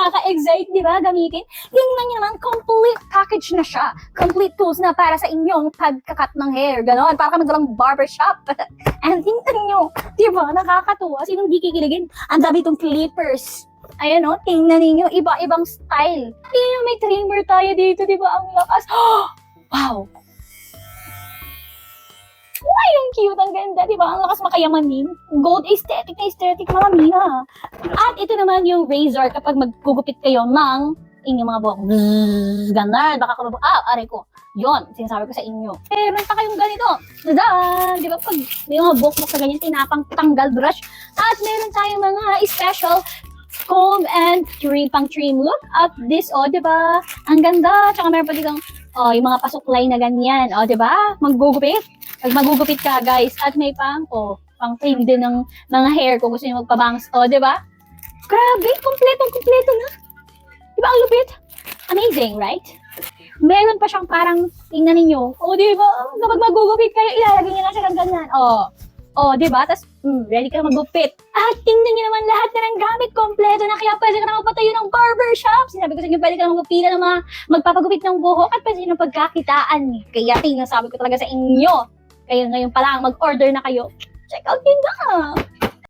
nakaka-excite, di ba, gamitin. Tingnan niyo naman, complete package na siya. Complete tools na para sa inyong pagkakat ng hair. Ganon, para ka magdalang barbershop. And tingnan niyo, di ba, nakakatuwa. Sinong di kikiligin? Ang dami itong clippers. Ayan o, tingnan ninyo, iba-ibang style. Tingnan nyo, may trimmer tayo dito, di ba? Ang lakas. wow! Ang cute, ang ganda, di ba? Ang lakas makayamanin. Gold aesthetic na aesthetic, mga miha. At ito naman yung razor kapag maggugupit kayo ng inyong mga buhok. Bzzz, Ganon, baka kumabo, ah, aray ko. Yon, sinasabi ko sa inyo. Meron pa kayong ganito. Dadan! Di ba? Pag may mga buhok mo sa ganyan, tinapang tanggal brush. At meron tayong mga special comb and trim, pang trim look. At this, oh, di ba? Ang ganda. Tsaka meron pa dito, oh, yung mga pasuklay na ganyan. Oh, di ba? Maggugupit. Pag magugupit ka, guys. At may pang, oh, pang trim din ng mga hair kung gusto niyo magpabangs. Oh, di ba? Grabe, kompletong kompleto na. Di ba ang lupit? Amazing, right? Meron pa siyang parang, tingnan ninyo, oh, di ba? Kapag magugupit kayo, ilalagay niyo na siya ng ganyan. Oh, oh, di ba? Tapos, mm, ready ka na magupit. At tingnan niyo naman lahat na ng gamit kompleto na kaya pwede ka na magpatayo ng barbershop. Sinabi ko sa inyo, pwede ka na magpila ng mga magpapagupit ng buhok at pwede ng pagkakitaan. Kaya tingnan, sabi ko talaga sa inyo. Kaya ngayon pa lang, mag-order na kayo. Check out yun na.